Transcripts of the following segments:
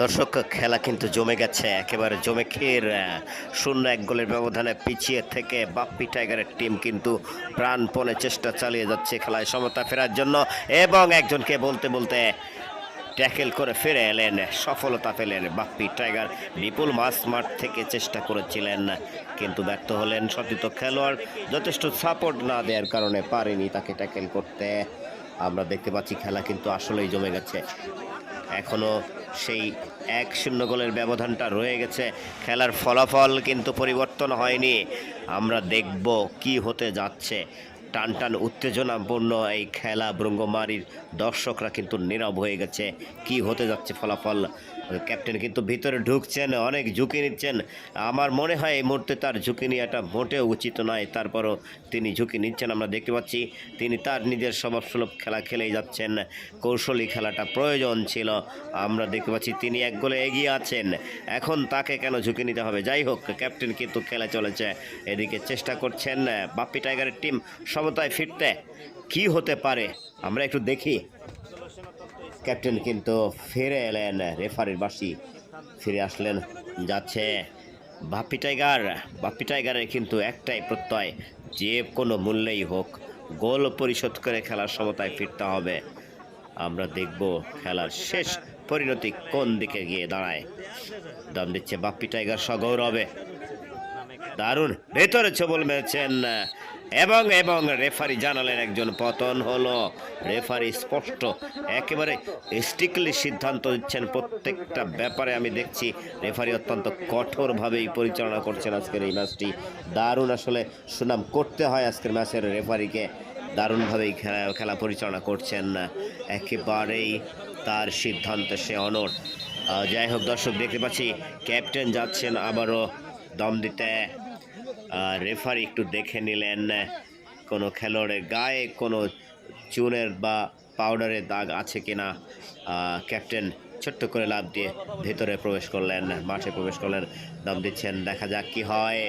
দর্শক, খেলা কিন্তু জমে গেছে। একেবারে জমে খের শূন্য এক গোলের ব্যবধানে পিছিয়ে থেকে বাপ্পি টাইগারের টিম কিন্তু প্রাণপণে চেষ্টা চালিয়ে যাচ্ছে খেলায় সমতা ফেরার জন্য এবং একজনকে বলতে বলতে ট্যাকেল করে ফিরে এলেন, সফলতা পেলেন বাপ্পি টাইগার। বিপুল মাস মাঠ থেকে চেষ্টা করেছিলেন, কিন্তু ব্যর্থ হলেন সতীর্থ খেলোয়াড়। যথেষ্ট সাপোর্ট না দেওয়ার কারণে পারেনি তাকে ট্যাকেল করতে। আমরা দেখতে পাচ্ছি খেলা কিন্তু আসলেই জমে গেছে। এখনও সেই এক শূন্য গোলের ব্যবধানটা রয়ে গেছে। খেলার ফলাফল কিন্তু পরিবর্তন হয়নি। আমরা দেখব কি হতে যাচ্ছে। টান টান উত্তেজনাপূর্ণ এই খেলা ব্রঙ্গমারির দর্শকরা কিন্তু নীরব হয়ে গেছে। কি হতে যাচ্ছে ফলাফল? ক্যাপ্টেন কিন্তু ভিতরে ঢুকছেন, অনেক ঝুঁকি নিচ্ছেন। আমার মনে হয় এই মুহূর্তে তার ঝুঁকি নেওয়াটা মোটেও উচিত নয়। তারপরও তিনি ঝুঁকি নিচ্ছেন, আমরা দেখতে পাচ্ছি তিনি তার নিজের স্বভাবসুলভ খেলা খেলেই যাচ্ছেন। কৌশলী খেলাটা প্রয়োজন ছিল। আমরা দেখতে পাচ্ছি তিনি এক গোলে এগিয়ে আছেন। এখন তাকে কেন ঝুঁকি নিতে হবে? যাই হোক, ক্যাপ্টেন কিন্তু খেলা চলেছে। এদিকে চেষ্টা করছেন বাপ্পি টাইগারের টিম। সমতায় ফিরতে কি হতে পারে? আমরা একটু দেখি। ক্যাপ্টেন কিন্তু ফিরে এলেন, রেফারির বাসি ফিরে আসলেন, যাচ্ছে বাপ্পি টাইগার। বাপ্পি টাইগারের কিন্তু একটাই প্রত্যয়, যে কোনো মূল্যেই হোক, গোল পরিশোধ করে খেলার সমতায় ফিরতে হবে। আমরা দেখব খেলার শেষ পরিণতি কোন দিকে গিয়ে দাঁড়ায়। দম দিচ্ছে বাপ্পি টাইগার সগৌরবে। দারুণ, ভেতরে ছবল মেরেছেন এবং এবং রেফারি জানালেন একজন পতন হলো। রেফারি স্পষ্ট একেবারে স্ট্রিক্টলি সিদ্ধান্ত দিচ্ছেন প্রত্যেকটা ব্যাপারে। আমি দেখছি রেফারি অত্যন্ত কঠোরভাবেই পরিচালনা করছেন আজকের এই ম্যাচটি। দারুণ আসলে সুনাম করতে হয় আজকের ম্যাচের রেফারিকে। দারুণভাবেই খেলা খেলা পরিচালনা করছেন। একেবারেই তার সিদ্ধান্তে সে আহ, যাই হোক দর্শক দেখতে পাচ্ছি ক্যাপ্টেন যাচ্ছেন আবারও দম দিতে। রেফারি একটু দেখে নিলেন, কোনো খেলোয়াড়ের গায়ে কোনো চুনের বা পাউডারের দাগ আছে কিনা? ক্যাপ্টেন ছোট্ট করে লাভ দিয়ে ভেতরে প্রবেশ করলেন, মাঠে প্রবেশ করলেন, দম দিচ্ছেন, দেখা যাক কি হয়।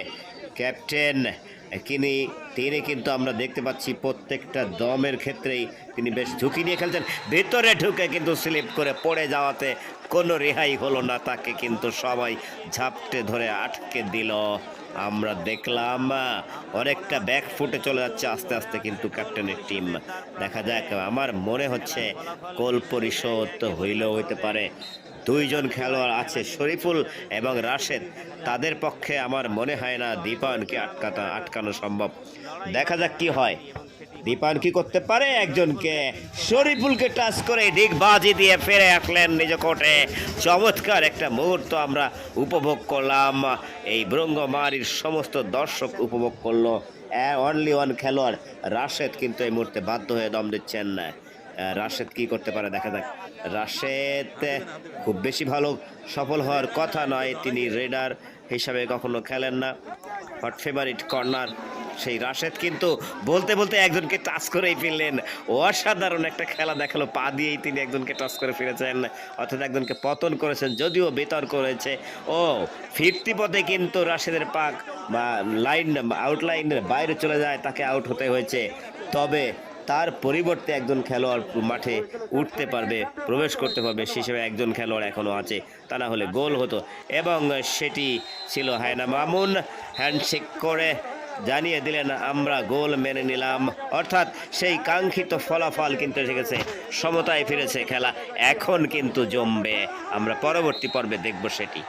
ক্যাপ্টেন, তিনি তিনি কিন্তু আমরা দেখতে পাচ্ছি প্রত্যেকটা দমের ক্ষেত্রেই তিনি বেশ ঝুঁকি নিয়ে খেলছেন। ভেতরে ঢুকে কিন্তু স্লিপ করে পড়ে যাওয়াতে কোনো রেহাই হলো না, তাকে কিন্তু সবাই ঝাপটে ধরে আটকে দিল। আমরা দেখলাম অনেকটা ব্যাক ফুটে চলে যাচ্ছে আস্তে আস্তে কিন্তু ক্যাপ্টেনের টিম দেখা যাক, আমার মনে হচ্ছে কোল পরিশোধ হইলেও হইতে পারে। দুইজন খেলোয়াড় আছে, শরীফুল এবং রাশেদ। তাদের পক্ষে আমার মনে হয় না দীপায়নকে আটকাতা আটকানো সম্ভব। দেখা যাক কি হয়। দীপায়ন কি করতে পারে? একজনকে শরীফুলকে টাচ করে দিক বাজি দিয়ে ফিরে আসলেন নিজ কোর্টে চমৎকার একটা মুহূর্ত আমরা উপভোগ করলাম। এই ব্রঙ্গমারির সমস্ত দর্শক উপভোগ করল। অনলি ওয়ান খেলোয়াড়, রাশেদ কিন্তু এই মুহূর্তে বাধ্য হয়ে দম দিচ্ছেন। না রাশেদ কি করতে পারে? দেখা যাক। রাশেদ খুব বেশি ভালো সফল হওয়ার কথা নয়। তিনি রেডার হিসাবে কখনো খেলেন না। হট ফেভারিট কর্নার সেই রাশেদ কিন্তু বলতে বলতে একজনকে টাচ করেই ফিরলেন। অসাধারণ একটা খেলা দেখাল, পা দিয়েই তিনি একজনকে টাচ করে ফিরেছেন। অর্থাৎ একজনকে পতন করেছেন, যদিও বিতর্ক রয়েছে ও, ফিরতি পথে কিন্তু রাশেদের পাক বা লাইন আউটলাইনের বাইরে চলে যায়, তাকে আউট হতে হয়েছে। তবে তার পরিবর্তে একজন খেলোয়াড় মাঠে উঠতে পারবে, প্রবেশ করতে পারবে সে হিসেবে একজন খেলোয়াড় এখনও আছে। তা না হলে গোল হতো। এবং সেটি ছিল হায়না মামুন, হ্যান্ডশেক করে জানিয়ে দিলেন, আমরা গোল মেনে নিলাম। অর্থাৎ সেই কাঙ্ক্ষিত ফলাফল কিন্তু এসে গেছে সমতায় ফিরেছে খেলা, এখন কিন্তু জমবে। আমরা পরবর্তী পর্বে দেখব সেটি।